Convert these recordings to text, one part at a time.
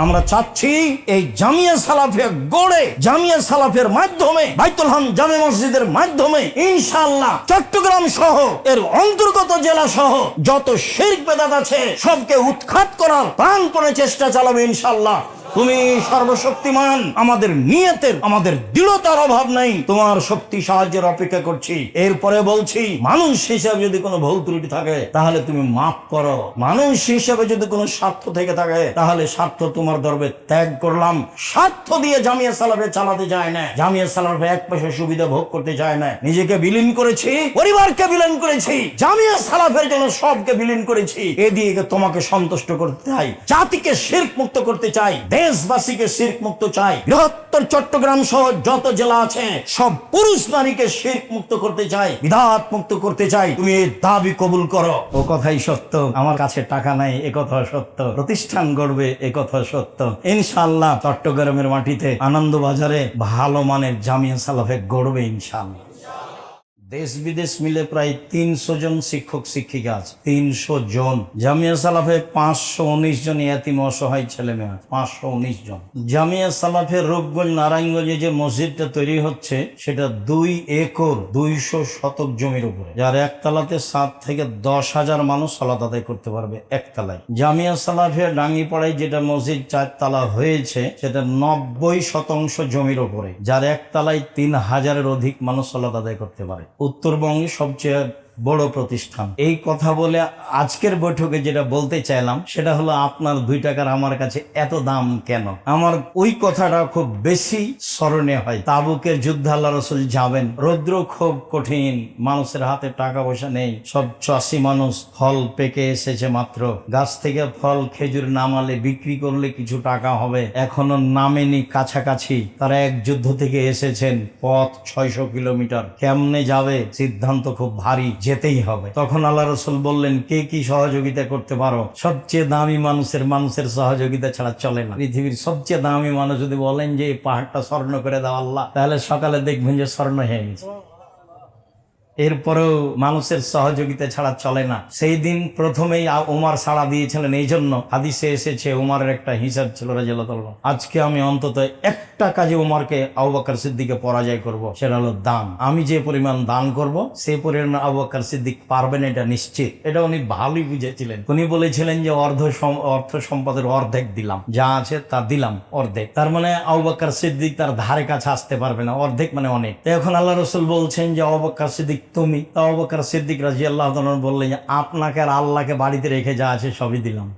আমরা চাচ্ছি এই জামিয়া সালাফে গড়ে, জামিয়া সালাফের মাধ্যমে, বাইতুল হাম জামে মসজিদের মাধ্যমে ইনশাল্লাহ চট্টগ্রাম সহ, এর অন্তর্গত জেলা সহ যত শির্ক বেদাত আছে সবকে উৎখাত করার প্রাণপণে চেষ্টা চালাবে ইনশাআল্লাহ। তুমি সর্বশক্তিমান, আমাদের নিয়তের, আমাদের দৃঢ়তার অভাব নাই। তোমার শক্তি সাহায্যের অপেক্ষা করছি। এরপরে বলছি, মানুষ হিসাবে যদি কোনো ভুল ত্রুটি থাকে, তাহলে তুমি মাফ করো। মানুষ হিসাবে যদি কোনো স্বার্থ থেকে থাকে, তাহলে স্বার্থ তোমার দরবে ত্যাগ করলাম। স্বার্থ দিয়ে জামিয়া সালাফে চালাতে চায় না। জামিয়া সালাফে এক পয়সা সুবিধা ভোগ করতে চায় না। নিজেকে বিলীন করেছি, পরিবারকে বিলীন করেছি। জামিয়া সালাফের জন্য সবকে বিলীন করেছি। এদিকে তোমাকে সন্তুষ্ট করতে চাই। জাতিকে শির্ক মুক্ত করতে চাই। দেশবাসীকে শির্ক মুক্ত চাই। বৃহত্তর চট্টগ্রাম সহ যত জেলা আছে, সব পুরুষ নারীকে শির্ক মুক্ত করতে চাই বিধাত মুক্ত করতে চাই। তুমি এই দাবি কবুল করো। ও কথাই সত্য, আমার কাছে টাকা নাই, এ কথা সত্য। প্রতিষ্ঠান গড়বে, এ কথা সত্য। ইনশাআল্লাহ চট্টগ্রামের মাটিতে আনন্দবাজারে ভালো মানের জামিয়া সালাফে গড়বে ইনশাআল্লাহ। দেশ বিদেশ মিলে প্রায় তিনশো জন শিক্ষক, শিক্ষিকা আছে। তিনশো জন। জামিয়া সালাফে পাঁচশো উনিশ জন এতিম অসহায় ছেলে মেয়ে পাঁচশো উনিশ জন। জামিয়া সালাফের রূপগঞ্জ নারায়ণগঞ্জে যে মসজিদটা তৈরি হচ্ছে, সেটা দুই একর, দুইশো শতক জমির উপরে। যার একতলাতে সাত থেকে দশ হাজার মানুষ সালাত আদায় করতে পারবে একতলায়। জামিয়া সালাফের ডাঙ্গিপাড়ায় যেটা মসজিদ চারতলা হয়েছে, সেটা নব্বই শতাংশ জমির উপরে। যার একতলায় তিন হাজারের অধিক মানুষ সালাত আদায় করতে পারে। উত্তরবঙ্গে সবচেয়ে বড় প্রতিষ্ঠান। এই কথা বলে আজকের বৈঠকে যেটা বলতে চাইলাম, সেটা হলো আপনার দুই টাকার আমার কাছে এত দাম কেন? আমার ওই কথাটা খুব বেশি স্মরণে হয়। তাবুকের যুদ্ধ আল্লাহ রসুল যাবেন। রৌদ্র খুব কঠিন, মানুষের হাতে টাকা পয়সা নেই। সব চাষি মানুষ ফল পেকে এসেছে মাত্র। গাছ থেকে ফল খেজুর নামালে বিক্রি করলে কিছু টাকা হবে। এখনও নামেনি কাছাকাছি। তারা এক যুদ্ধ থেকে এসেছেন পথ ছয়শো কিলোমিটার। কেমনে যাবে? সিদ্ধান্ত খুব ভারী। যেতেই হবে। তখন আল্লাহ রসুল বললেন, কে কি সহযোগিতা করতে পারো? সবচেয়ে দামি মানুষের মানুষের সহযোগিতা ছাড়া চলে না। পৃথিবীর সবচেয়ে দামি মানুষ যদি বলেন যে, এই পাহাড়টা স্বর্ণ করে দাও আল্লাহ, তাহলে সকালে দেখবেন যে স্বর্ণ হয়ে গেছে। এরপরেও মানুষের সহযোগিতা ছাড়া চলে না। সেই দিন প্রথমেই উমার সাড়া দিয়েছিলেন। এই জন্য হাদিসে এসেছে উমারের একটা হিসাব ছিল রাজিয়াল্লাহ আজকে আমি অন্তত একটা কাজে উমারকে আবু বকর সিদ্দিকে পরাজয় করব, সেটা হলো দান। আমি যে পরিমাণ দান করব সেই পরিমাণ আবু বকর সিদ্দিক পারবেন, এটা নিশ্চিত। এটা উনি ভালোই বুঝেছিলেন। উনি বলেছিলেন যে অর্ধ অর্থ সম্পদের অর্ধেক দিলাম। যা আছে তা দিলাম, অর্ধেক। তার মানে আবু বকর সিদ্দিক তার ধারে কাছে আসতে পারবে না, অর্ধেক মানে অনেক। এখন আল্লাহ রসুল বলছেন যে আবু বকর সিদ্দিক তুমি তাও বকর সিদ্দিক রাজি আল্লাহ বললেন, আপনাকে আর আল্লাহকে বাড়িতে রেখে যা আছে সবই দিলাম।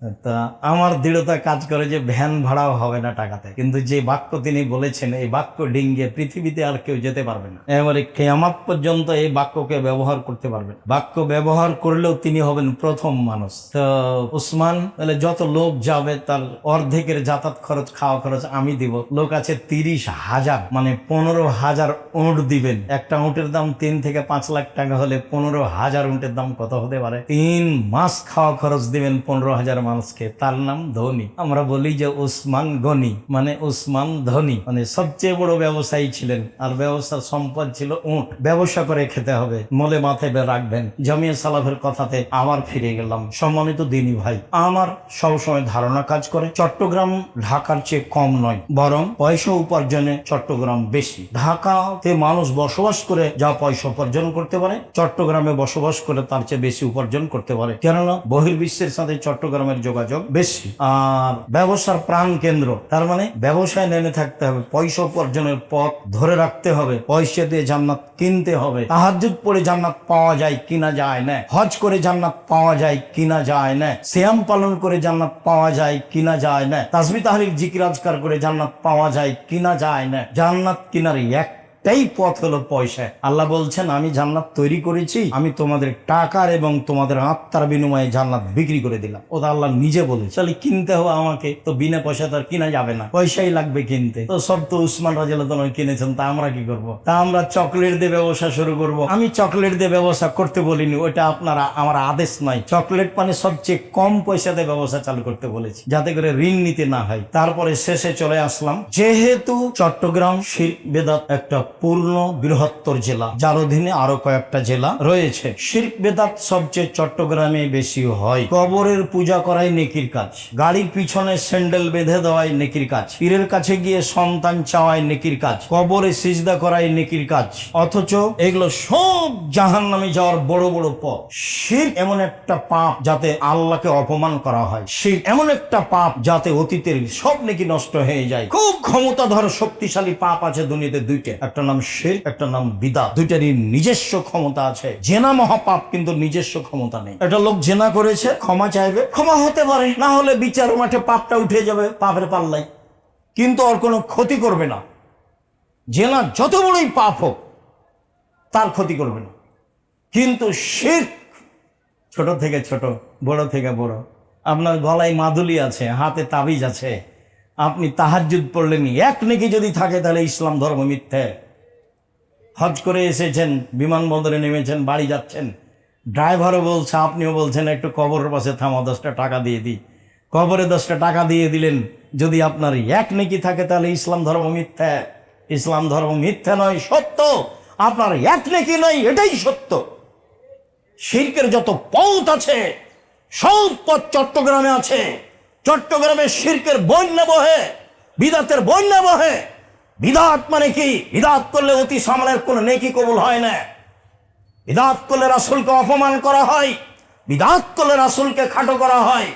তা আমার দৃঢ়তা কাজ করে যে ভ্যান ভাড়াও হবে না টাকাতে। কিন্তু যে বাক্য তিনি বলেছেন, এই বাক্য ডিঙ্গে পৃথিবীতে আর কেউ যেতে পারবে না। এবারে কেয়ামাত পর্যন্ত এই বাক্যকে ব্যবহার করতে পারবেন বাক্য ব্যবহার করলেও তিনি হবেন প্রথম মানুষ। তো উসমান, তাহলে যত লোক যাবে, তার অর্ধেকের যাতায়াত খরচ, খাওয়া খরচ আমি দিব। লোক আছে তিরিশ হাজার মানে পনেরো হাজার উঁট দিবেন। একটা উঁটের দাম তিন থেকে পাঁচ লাখ টাকা হলে পনেরো হাজার উঁটের দাম কত হতে পারে? তিন মাস খাওয়া খরচ দিবেন পনেরো হাজার মানুষকে, তার নাম ধনী। আমরা বলি যে উসমান গনি মানে উসমান ধনী। মানে সবচেয়ে বড় ব্যবসায়ী ছিলেন, আর ব্যবসার সম্পদ ছিল উঁট। ব্যবসা করে খেতে হবে, মলে মাথায় রাখবেন। জমিয়া সালাফের কথাতে আবার ফিরে গেলাম। সম্মানিত দিনী ভাই, আমার সবসময় ধারণা কাজ করে, চট্টগ্রাম ঢাকার চেয়ে কম নয়, বরং পয়সা উপার্জনে চট্টগ্রাম বেশি। ঢাকাতে মানুষ বসবাস করে যা পয়সা উপার্জন করতে পারে, চট্টগ্রামে বসবাস করে তার চেয়ে বেশি উপার্জন করতে পারে। কেননা বহির্বিশ্বের সাথে চট্টগ্রামের যোগাযোগ। বেশি আর ব্যবসার প্রাণ কেন্দ্র, তার মানে ব্যবসায় নেমে থাকতে হবে, পয়সা উপার্জনের পথ ধরে রাখতে হবে, পয়সা দিয়ে জান্নাত কিনতে হবে তাহাজুদ পড়ে জান্নাত পাওয়া যায় কিনা যায় না, হজ করে জান্নাত পাওয়া যায় কিনা যায় না শ্যাম পালন করে জান্নাত পাওয়া যায় কিনা যায় না তাসবি তাহরিক জিকির আজকার করে জান্নাত পাওয়া যায় কিনা যায় না, জান্নাত কিনার একটাই পথ হলো পয়সা। আল্লাহ বলছেন, আমি জান্নাত তৈরি করেছি, আমি তোমাদের টাকার এবং তোমাদের আত্মার বিনিময়ে জান্নাত বিক্রি করে দিলাম। ও তো আল্লাহ নিজে বলেছে, তাহলে কিনতে হবে আমাকে। তো বিনা পয়সা তো আর কিনা যাবে না। পয়সাই লাগবে কিনতে। তো সব তো উসমান রাজিয়াল্লাহ কিনেছেন, তা আমরা কি করব? তা আমরা চকলেট দিয়ে ব্যবসা শুরু করব। আমি চকলেট দিয়ে ব্যবসা করতে বলিনি ওটা আপনারা, আমার আদেশ নয়। চকলেট পানে সবচেয়ে কম পয়সা দিয়ে ব্যবসা চালু করতে বলেছি, যাতে করে ঋণ নিতে না হয়। তারপরে শেষে চলে আসলাম, যেহেতু চট্টগ্রাম শির বেদাত একটা পূর্ণ বৃহত্তর জেলা। যার অধীনে আরও কয়েকটা জেলা রয়েছে। শির্ক বেদাত সবচেয়ে চট্টগ্রামে বেশি হয়। কবরের পূজা করাই নেকির কাজ। গাড়ির পিছনে স্যান্ডেল বেঁধে দেওয়াই নেকির কাজ। পীরের কাছে গিয়ে সন্তান চাওয়াই নেকির কাজ। কবরে সিজদা করাই নেকির কাজ। অথচ এগুলো সব জাহান নামে যাওয়ার বড় বড় পথ। শির এমন একটা পাপ যাতে আল্লাহকে অপমান করা হয়। শির এমন একটা পাপ যাতে অতীতের সব নেকি নষ্ট হয়ে যায়। খুব ক্ষমতাধর, শক্তিশালী পাপ আছে দুনিয়াতে দুইটা। একটা নাম শির, একটা নাম বিদা। দুইটারই নিজস্ব ক্ষমতা আছে। জেনা মহাপাপ, কিন্তু নিজস্ব ক্ষমতা নেই। একটা লোক জেনা করেছে, ক্ষমা চাইবে। ক্ষমা হতে পারে, না হলে বিচার মাঠে পাপটা উঠে যাবে, পাপের পাল্লাই কিন্তু ওর কোনো ক্ষতি করবে না। জেনা যত বড়ই পাপ হোক, তার ক্ষতি করবে না। কিন্তু শির্ক ছোট থেকে ছোট, বড় থেকে বড়, আপনার গলায় মাদুলি আছে, হাতে তাবিজ আছে, আপনি তাহাজ্জুদ পড়লেন এক নেকি যদি থাকে, তাহলে ইসলাম ধর্ম মিথ্যে। হজ করে এসেছেন, বিমানবন্দরে নেমেছেন, বাড়ি যাচ্ছেন। ড্রাইভারও বলছে, আপনিও বলছেন, একটু কবরের পাশে থামা, দশটা টাকা দিয়ে দিই। কবরে দশটা টাকা দিয়ে দিলেন, যদি আপনার এক নেকি থাকে তাহলে ইসলাম ধর্ম মিথ্যা। ইসলাম ধর্ম মিথ্যা নয়, সত্য। আপনার এক নেকি নয়, এটাই সত্য। শির্কের যত পথ আছে, সব পথ চট্টগ্রামে আছে। চট্টগ্রামে শির্কের বন্যা বহে, বিদাতের বন্যা বহে। বিদাত মানে কি? বিদাত করলে অতি সামনের কোনো নেকি কবুল হয় না। বিদাত করলে রাসুলকে অপমান করা হয়। বিদাত করলে রাসুলকে খাটো করা হয়।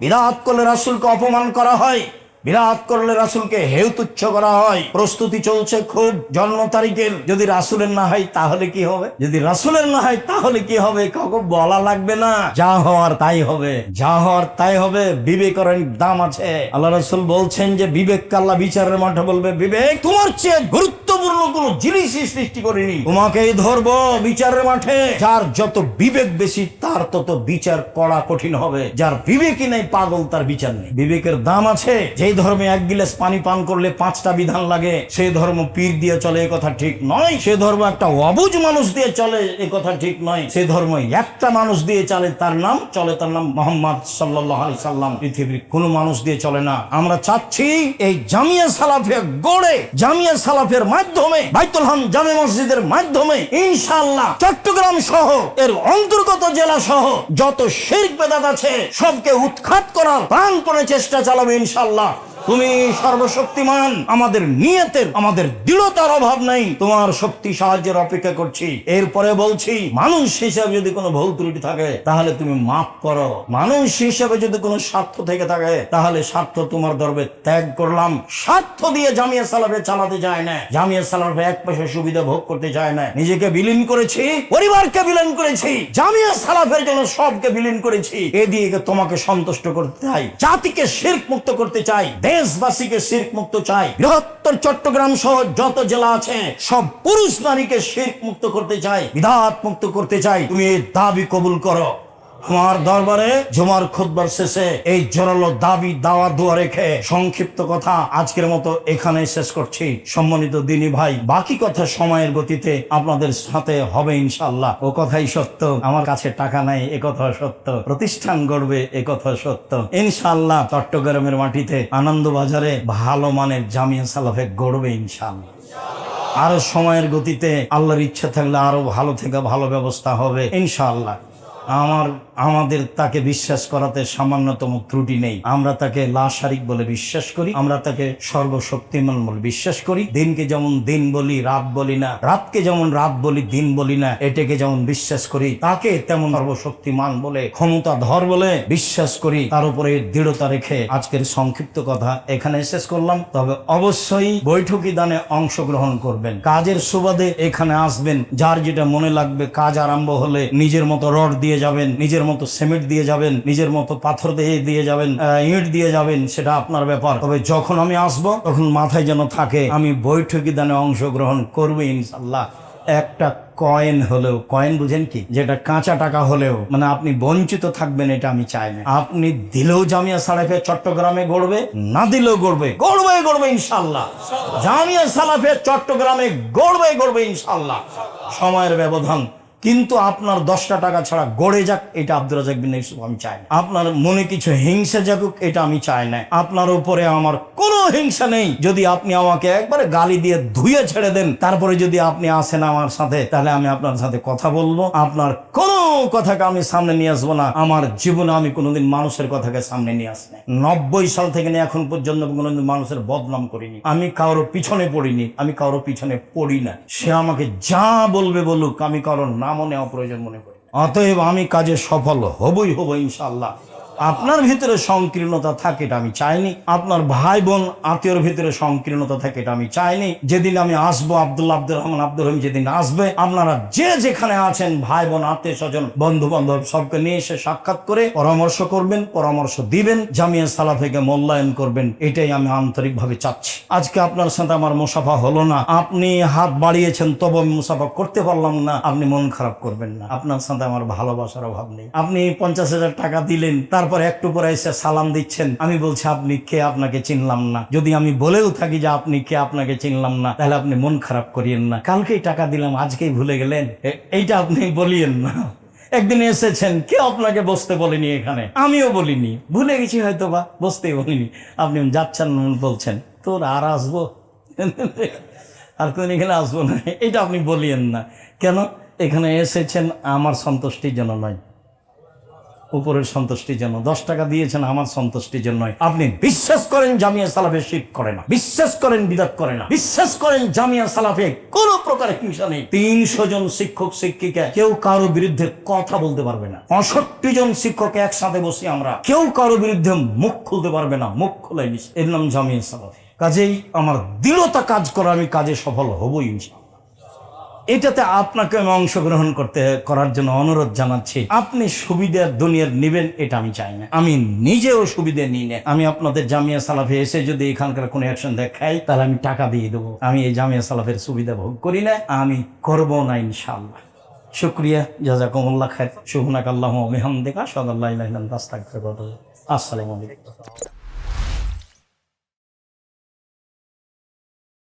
বিদাত করলে রাসুলকে অপমান করা হয়। বিরাট করলে রাসুলকে হেউ তুচ্ছ করা হয়। প্রস্তুতি চলছে খুব জন্ম তারিখের। যদি রাসুলের না হয়, তাহলে কি হবে? যদি রাসুলের না হয়, তাহলে কি হবে? কাউকে বলা লাগবে না। যা হওয়ার তাই হবে। যা হওয়ার তাই হবে। বিবেকের দাম আছে। আল্লাহ রাসুল বলছেন যে, বিবেক কাল্লা বিচারের মাঠে বলবে, বিবেক, তোমার চেয়ে গুরুত্বপূর্ণ কোনো জিনিসই সৃষ্টি করিনি। তোমাকেই ধরবো বিচারের মাঠে। যার যত বিবেক বেশি, তার তত বিচার করা কঠিন হবে। যার বিবেকই নেই, পাগল, তার বিচার নেই। বিবেকের দাম আছে, যেই ধর্মে এক গিলাস পানি পান করলে পাঁচটা বিধান লাগে সেই ধর্ম পীর দিয়ে চলে কথা ঠিক নয়। সে ধর্ম একটা অবুজ মানুষ দিয়ে চলে, এ কথা ঠিক নয়। সে ধর্ম একটা মানুষ দিয়ে চলে, তার নাম চলে, তার নাম মোহাম্মদ সাল্লাহ সাল্লাম। পৃথিবীর কোনো মানুষ দিয়ে চলে না। আমরা চাচ্ছি, এই জামিয়া সালাফিয়া গড়ে, জামিয়া সালাফের মাধ্যমে বাইতুল হাম জামে মসজিদের মাধ্যমে ইনশাল্লাহ চট্টগ্রাম সহ এর অন্তর্গত জেলা সহ যত শির্ক বেদাত আছে সবকে উৎখাত করার প্রাণপণে চেষ্টা চালাবে ইনশাআল্লাহ। তুমি সর্বশক্তিমান। আমাদের নিয়তের, আমাদের দৃঢ়তার অভাব নাই। তোমার শক্তি সাহায্যের অপেক্ষা করছি। এরপরে বলছি, মানুষ হিসাবে যদি কোনো ভুল ত্রুটি থাকে, তাহলে তুমি মাফ করো। মানুষ হিসাবে যদি কোনো স্বার্থ থেকে থাকে, তাহলে স্বার্থ তোমার দরবে ত্যাগ করলাম। স্বার্থ দিয়ে জামিয়া সালাফে চালাতে যায় না। জামিয়া সালাফে এক পয়সা সুবিধা ভোগ করতে চায় না। নিজেকে বিলীন করেছি, পরিবারকে বিলীন করেছি। জামিয়া সালাফের জন্য সবকে বিলীন করেছি। এ দিয়ে তোমাকে সন্তুষ্ট করতে চাই। জাতিকে শির্ক মুক্ত করতে চাই। দেশবাসীকে শির্ক মুক্ত চাই। বৃহত্তর চট্টগ্রাম সহ যত জেলা আছে, সব পুরুষ নারীকে শির্ক মুক্ত করতে চাই, বিধাত মুক্ত করতে চাই। তুমি এই দাবি কবুল করো। আমার দরবারে জমার খুদ্বার শেষে এই জোরালো দাবি, দাওয়া, দোয়া রেখে সংক্ষিপ্ত কথা আজকের মতো এখানে শেষ করছি। সম্মানিত দিনী ভাই, বাকি কথা সময়ের গতিতে আপনাদের সাথে হবে ইনশাল্লাহ ও কথাই সত্য, আমার কাছে টাকা নাই, এ কথা সত্য। প্রতিষ্ঠান গড়বে, এ কথা সত্য। ইনশাল্লাহ চট্টগ্রামের মাটিতে আনন্দবাজারে ভালো মানের জামিয়া সালাফে গড়বে ইনশাল্লাহ আরও সময়ের গতিতে আল্লাহর ইচ্ছা থাকলে আরও ভালো থেকে ভালো ব্যবস্থা হবে ইনশাআল্লাহ। আমার, আমাদের তাকে বিশ্বাস করাতে সামান্যতম ত্রুটি নেই। আমরা তাকে লাশারিক বলে বিশ্বাস করি, আমরা তাকে সর্বশক্তিমান বলে বিশ্বাস করি। দিনকে যেমন দিন বলি, রাত বলি না, রাতকে যেমন রাত বলি, দিন বলি না, এটাকে যেমন বিশ্বাস করি, তাকে তেমন সর্বশক্তিমান বলে ক্ষমতা ধর বলে বিশ্বাস করি। তার উপরে দৃঢ়তা রেখে আজকের সংক্ষিপ্ত কথা এখানে শেষ করলাম। তবে অবশ্যই বৈঠকি দানে অংশগ্রহণ করবেন। কাজের সুবাদে এখানে আসবেন। যার যেটা মনে লাগবে কাজ আরম্ভ হলে নিজের মতো রড দিয়ে যাবেন, নিজের মতো সিমেন্ট দিয়ে যাবেন, নিজের মতো পাথর দিয়ে দিয়ে যাবেন ইট দিয়ে যাবেন, সেটা আপনার ব্যাপার। তবে যখন আমি আসব, তখন মাথায় যেন থাকে, আমি বৈঠকি দানে অংশগ্রহণ করব ইনশাল্লাহ একটা কয়েন হলেও, কয়েন বুঝেন কি? যেটা কাঁচা টাকা হলেও মানে আপনি বঞ্চিত থাকবেন, এটা আমি চাই না। আপনি দিলেও জামিয়া সালাফে চট্টগ্রামে গড়বে, না দিলেও গড়বে গড়বে গড়বে ইনশাল্লাহ জামিয়া সালাফে চট্টগ্রামে গড়বে গড়বে ইনশাল্লাহ সময়ের ব্যবধান কিন্তু আপনার দশটা টাকা ছাড়া গড়ে যাক, এটা আব্দুল রাজাক বিন ইউসুফ, আমি চাই না। আপনার মনে কিছু হিংসা জাগুক, এটা আমি চাই না। আপনার উপরে আমার কোনো হিংসা নেই। যদি আপনি আমাকে একবারে গালি দিয়ে ধুয়ে ছেড়ে দেন, তারপরে যদি আপনি আসেন আমার সাথে, তাহলে আমি আপনার সাথে কথা বলব। আপনার কোনো কথাকে আমি সামনে নিয়ে আসব না। আমার জীবনে আমি কোনোদিন মানুষের কথাকে সামনে নিয়ে আসি নাই। নব্বই সাল থেকে নিয়ে এখন পর্যন্ত কোনোদিন মানুষের বদনাম করিনি। আমি কারোর পিছনে পড়িনি। আমি কারোর পিছনে পড়ি না। সে আমাকে যা বলবে বলুক, আমি কারোর নামও নেওয়া প্রয়োজন মনে করি অতএব আমি কাজে সফল হবই হব ইনশাল্লাহ আপনার ভিতরে সংকীর্ণতা থাকে এটা আমি চাইনি। আপনার ভাই বোন আত্মীয়র ভিতরে সংকীর্ণতা থাকে এটা আমি চাইনি। যেদিন আমি আসব, আব্দুল্লাহ আব্দুর রহমান আব্দুর রহিম যেদিন আসবে, আপনারা যে যেখানে আছেন ভাই বোন আত্মীয় স্বজন বন্ধু বান্ধব সবকে নিয়ে এসে সাক্ষাৎ করে পরামর্শ করবেন, পরামর্শ দিবেন, জামিয়া সালাফেকে মূল্যায়ন করবেন, এটাই আমি আন্তরিকভাবে চাচ্ছি। আজকে আপনার সাথে আমার মুসাফা হলো না। আপনি হাত বাড়িয়েছেন, তবু আমি মুসাফা করতে পারলাম না। আপনি মন খারাপ করবেন না। আপনার সাথে আমার ভালোবাসার অভাব নেই। আপনি পঞ্চাশ হাজার টাকা দিলেন তারপর একটু পরে এসে সালাম দিচ্ছেন। আমি বলছি, আপনি কে? আপনাকে চিনলাম না। যদি আমি বলেও থাকি যে আপনি কে, আপনাকে চিনলাম না, তাহলে আপনি মন খারাপ করিয়েন না। কালকেই টাকা দিলাম, আজকেই ভুলে গেলেন? এইটা আপনি বলিয়েন না। একদিন এসেছেন, কে আপনাকে বসতে বলেনি এখানে? আমিও বলিনি। ভুলে গেছি হয়তো বা বসতেই বলিনি। আপনি যাচ্ছেন বলছেন, তোর আর আসব? আর কোন এখানে আসব না। এটা আপনি বলিয়েন না। কেন? এখানে এসেছেন আমার সন্তুষ্টির জন্য নয়। উপরের সন্তুষ্টির জন্য। দশ টাকা দিয়েছেন, আমার সন্তুষ্টির জন্য আপনি বিশ্বাস করেন জামিয়া সালাফে শিখ করে না। বিশ্বাস করেন বিদাত করে না। বিশ্বাস করেন জামিয়া সালাফে কোনো প্রকার হিংসা নেই। তিনশো জন শিক্ষক, শিক্ষিকা, কেউ কারও বিরুদ্ধে কথা বলতে পারবে না। পঁয়ষট্টি জন শিক্ষক একসাথে বসে আমরা। কেউ কারও বিরুদ্ধে মুখ খুলতে পারবে না। মুখ খুলে নিছে এর নাম জামিয়া সালাফে। কাজেই আমার দৃঢ়তা কাজ করা আমি কাজে সফল হবই ইনশাআল্লাহ। এটাতে আপনাকে আমি অংশগ্রহণ করতে, করার জন্য অনুরোধ জানাচ্ছি। আপনি সুবিধা দুনিয়ার নেবেন, এটা আমি চাই না। আমি নিজেও সুবিধা নিই না। আমি আপনাদের জামিয়া সালাফে এসে যদি এখানকার কোনো অ্যাকশন দেখাই, তাহলে আমি টাকা দিয়ে দেবো। আমি এই জামিয়া সালাফের সুবিধা ভোগ করি না, আমি করব না ইনশাল্লাহ শুক্রিয়া, জাজাকুমুল্লাহ খায় শুভনাক আল্লাহ মেহামদিকা সদাল্লাহ আসসালামু আলাইকুম।